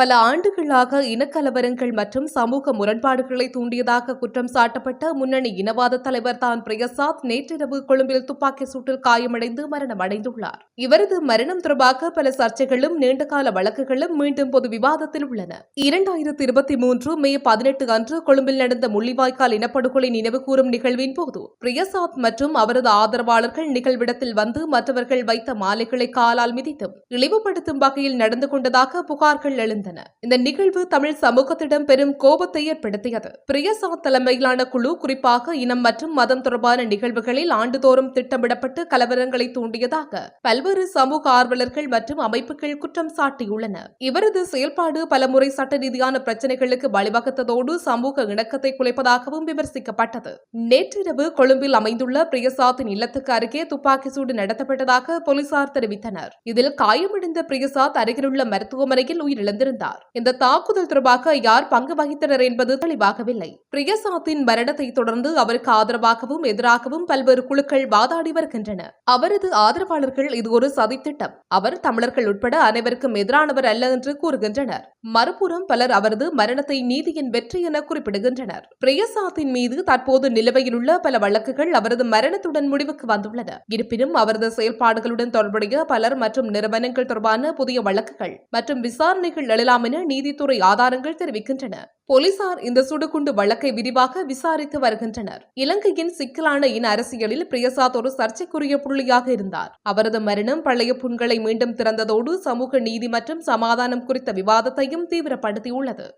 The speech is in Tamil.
பல ஆண்டுகளாக இனக்கலவரங்கள் மற்றும் சமூக முரண்பாடுகளை தூண்டியதாக குற்றம் சாட்டப்பட்ட முன்னணி இனவாத தலைவர் தான் பிரயசாத் நேற்றிரவு கொழும்பில் துப்பாக்கி சூட்டில் காயமடைந்து மரணமடைந்துள்ளார். இவரது மரணம் தொடர்பாக பல சர்ச்சைகளும் நீண்டகால வழக்குகளும் மீண்டும் பொது விவாதத்தில் உள்ளன. இரண்டாயிரத்தி இருபத்தி மூன்று மே பதினெட்டு அன்று கொழும்பில் நடந்த முள்ளிவாய்க்கால் இனப்படுகொலை நினைவு கூறும் நிகழ்வின் போது பிரியசாத் மற்றும் அவரது ஆதரவாளர்கள் நிகழ்விடத்தில் வந்து மற்றவர்கள் வைத்த மாலைகளை காலால் மிதித்தும் இழிவுபடுத்தும் வகையில் நடந்து கொண்டதாக புகார்கள் எழுந்தன. இந்த நிகழ்வு தமிழ் சமூகத்திடம் பெரும் கோபத்தை ஏற்படுத்தியது. பிரியசா தலைமையிலான குழு குறிப்பாக இனம் மற்றும் மதம் தொடர்பான நிகழ்வுகளில் ஆண்டுதோறும் திட்டமிடப்பட்டு கலவரங்களை தூண்டியதாக பல்வேறு சமூக ஆர்வலர்கள் மற்றும் அமைப்புகள் குற்றம் சாட்டியுள்ளன. இவரது செயல்பாடு பலமுறை சட்ட ரீதியான பிரச்சனைகளுக்கு வழிவகுத்ததோடு சமூக இணக்கத்தை குலைப்பதாகவும் விமர்சிக்கப்பட்டது. நேற்றிரவு கொழும்பில் அமைந்துள்ள பிரியசாத்தின் இல்லத்துக்கு அருகே துப்பாக்கி சூடு நடத்தப்பட்டதாக போலீசார் தெரிவித்தனர். இதில் காயமடைந்த பிரியசாத் அருகிலுள்ள மருத்துவமனையில் உயிரிழந்திருந்தார். இந்த தாக்குதல் தொடர்பாக யார் பங்கு வகித்தனர் என்பது தெளிவாகவில்லை. பிரியசாத்தின் மரணத்தை தொடர்ந்து அவருக்கு ஆதரவாகவும் எதிராகவும் பல்வேறு குழுக்கள் வாதாடி வருகின்றன. அவரது ஆதரவாளர்கள் இது ஒரு சதித்திட்டம். அவர் தமிழர்கள் உட்பட அனைவருக்கும் எதிரானவர் அல்ல என்று கூறுகின்றனர். மறுபுறம் பலர் அவரது மரணத்தை நீதியின் வெற்றி என குறிப்பிடுகின்றனர். பிரியசாத்தின் மீது தற்போது நிலுவையில் உள்ள பல வழக்குகள் அவரது மரணத்துடன் முடிவுக்கு வந்துள்ளன. இருப்பினும் அவரது செயல்பாடுகளுடன் தொடர்புடைய பலர் மற்றும் நிறுவனங்கள் தொடர்பான புதிய வழக்குகள் மற்றும் விசாரணைகள் எழலாம் என நீதித்துறை ஆதாரங்கள் தெரிவிக்கின்றன. போலீசார் இந்த சுடுகுண்டு வழக்கை விரிவாக விசாரித்து வருகின்றனர். இலங்கையின் சிக்கலான இன அரசியலில் பிரியசாத் ஒரு சர்ச்சைக்குரிய புள்ளியாக இருந்தார். அவரது மரணம் பழைய புண்களை மீண்டும் திறந்ததோடு சமூக நீதி மற்றும் சமாதானம் குறித்த விவாதத்தையும் தீவிரப்படுத்தியுள்ளது.